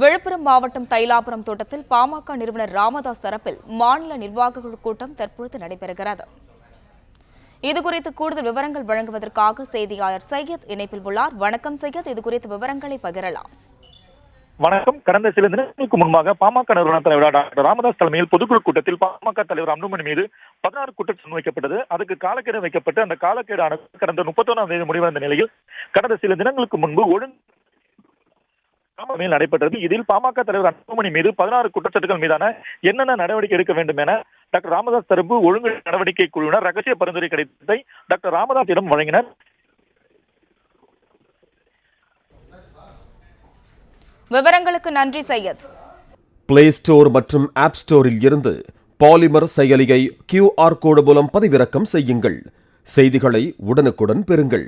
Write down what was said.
விழுப்புரம் மாவட்டம் தைலாபுரம் தோட்டத்தில் பாமக நிறுவனர் ராமதாஸ் தரப்பில் மாநில நிர்வாகிகள் கூட்டம் தற்பொழுது நடைபெறுகிறது. இதுகுறித்து கூடுதல் விவரங்கள் வழங்குவதற்காக செய்தியாளர் சையத் இணைப்பில் உள்ளார். வணக்கம் சையத் இதுகுறித்த விவரங்களை பகிரலாம். வணக்கம். கடந்த சில தினங்களுக்கு முன்பாக பாமக நிறுவன தலைவர் டாக்டர் ராமதாஸ் தலைமையில் பொதுக்குழு கூட்டத்தில் பாமக தலைவர் அன்புமணி மீது பதினாறு குற்றச்சாட்டு வைக்கப்பட்டது அதுக்கு காலக்கெடு வைக்கப்பட்டு அந்த காலக்கெடானது கடந்த முப்பத்தொன்னாம் தேதி முடிவடைந்த நிலையில் கடந்த சில தினங்களுக்கு முன்பு ஒழுங்கு மேல் நடைபெற்றது. இதில் பாமக தலைவர் அன்புமணி மீது பதினாறு குற்றச்சாட்டுகள் மீதான என்னென்ன நடவடிக்கை எடுக்க வேண்டும் என டாக்டர் ராமதாஸ் தரப்பு ஒழுங்கு நடவடிக்கை குழுவினர் ரகசிய பரிந்துரை கிடைத்ததை டாக்டர் ராமதாஸிடம் வழங்கினர். விவரங்களுக்கு நன்றி சையத். பிளே ஸ்டோர் மற்றும் ஆப் ஸ்டோரில் இருந்து பாலிமர் செயலியை கியூஆர் கோடு மூலம் பதிவிறக்கம் செய்யுங்கள். செய்திகளை உடனுக்குடன் பெறுங்கள்.